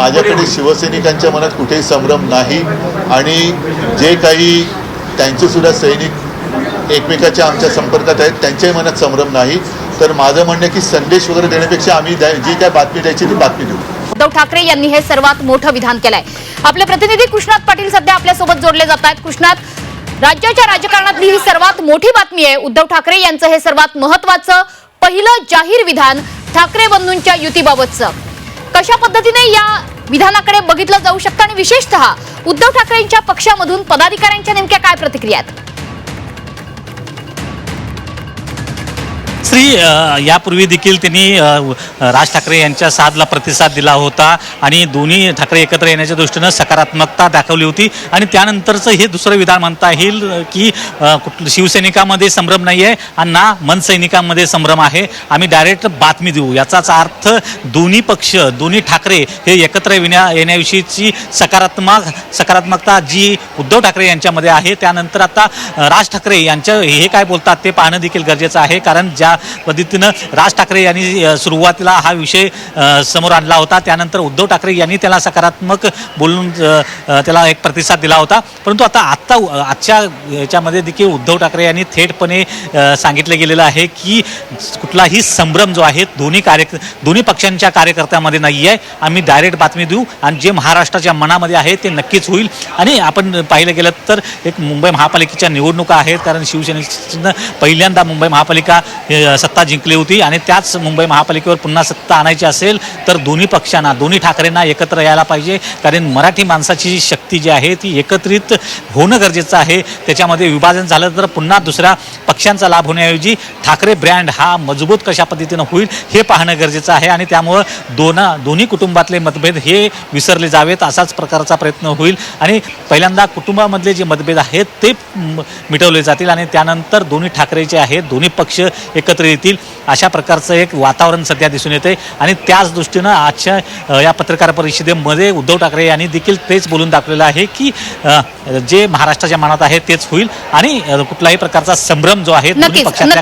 माझ्याकडे शिवसैनिकांच्या मनात कुठेही संभ्रम नाही आणि जे काही त्यांचे सुद्धा सैनिक एकमेकाच्या आमच्या संपर्कात आहेत त्यांच्याही मनात संभ्रम नाही. तर माझं म्हणणं की संदेश वगैरे देण्यापेक्षा आम्ही जी काय बातमी द्यायची ती बातमी देऊ. उद्धव ठाकरे यांनी हे सर्वात मोठं विधान केलंय. आपले प्रतिनिधी कृष्णात पाटील सध्या आपल्यासोबत जोडले जात आहेत. कृष्णात राज्याच्या राजकारणातली ही सर्वात मोठी बातमी आहे. उद्धव ठाकरे यांचं हे सर्वात महत्वाचं पहिलं जाहीर विधान ठाकरे बंधूंच्या युतीबाबतचं. कशा पद्धतीने या विधानाकडे बघितलं जाऊ शकतं? आणि विशेषतः उद्धव ठाकरेंच्या पक्षामधून पदाधिकाऱ्यांच्या नेमक्या काय प्रतिक्रिया आहेत? श्री यापूर्वी देखील त्यांनी राज ठाकरे यांच्या साथला प्रतिसाद दिला होता आणि दोन्ही ठाकरे एकत्र येण्याच्या दृष्टीनं सकारात्मकता दाखवली होती. आणि त्यानंतरचं हे दुसरं विधान म्हणता येईल की शिवसैनिकामध्ये संभ्रम नाही आहे आणि ना मनसैनिकांमध्ये संभ्रम आहे. आम्ही डायरेक्ट बातमी देऊ. याचाच अर्थ दोन्ही पक्ष दोन्ही ठाकरे हे एकत्र येण्या येण्याविषयीची सकारात्मक सकारात्मकता जी उद्धव ठाकरे यांच्यामध्ये आहे त्यानंतर आता राज ठाकरे यांच्या हे काय बोलतात ते पाहणं देखील गरजेचं आहे. कारण ज्या पद्धतीनं राज ठाकरे यांनी सुरुवातीला हा विषय समोर आणला होता. त्यानंतर उद्धव ठाकरे यांनी त्याला सकारात्मक बोलून त्याला एक प्रतिसाद दिला होता. परंतु आता आत्ता आजच्या याच्यामध्ये देखील उद्धव ठाकरे यांनी थेटपणे सांगितलं गेलेलं आहे की कुठलाही संभ्रम जो आहे दोन्ही कार्य दोन्ही पक्षांच्या कार्यकर्त्यामध्ये नाही आहे. आम्ही डायरेक्ट बातमी देऊ आणि जे महाराष्ट्राच्या मनामध्ये आहे ते नक्कीच होईल. आणि आपण पाहिलं गेलं तर एक मुंबई महापालिकेच्या निवडणुका आहेत. कारण शिवसेनेनं पहिल्यांदा मुंबई महापालिका सत्ता जिंकली होती आणि त्याच मुंबई महापालिकेवर पुन्हा सत्ता आणायची असेल तर दोन्ही पक्षांना दोन्ही ठाकरेंना एकत्र यायला पाहिजे. कारण मराठी माणसाची जी शक्ती जी आहे ती एकत्रित होणं गरजेचं आहे. त्याच्यामध्ये विभाजन झालं तर पुन्हा दुसऱ्या पक्षांचा लाभ होण्याऐवजी ठाकरे ब्रँड हा मजबूत कशा पद्धतीनं होईल हे पाहणं गरजेचं आहे. आणि त्यामुळं दोन दोन्ही कुटुंबातले मतभेद हे विसरले जावेत असाच प्रकारचा प्रयत्न होईल. आणि पहिल्यांदा कुटुंबामधले जे मतभेद आहेत ते मिटवले जातील. आणि त्यानंतर दोन्ही ठाकरे जे आहेत दोन्ही पक्ष एकत्र येतील अशा प्रकारचं एक वातावरण सध्या दिसून येते आणि त्याच दृष्टीनं आजच्या या पत्रकार परिषदेमध्ये उद्धव ठाकरे यांनी देखील तेच बोलून दाखवलेलं आहे की जे महाराष्ट्राच्या मनात आहे तेच होईल आणि कुठलाही प्रकारचा संभ्रम जो आहे दोन्ही नक्कीच पक्षातल्या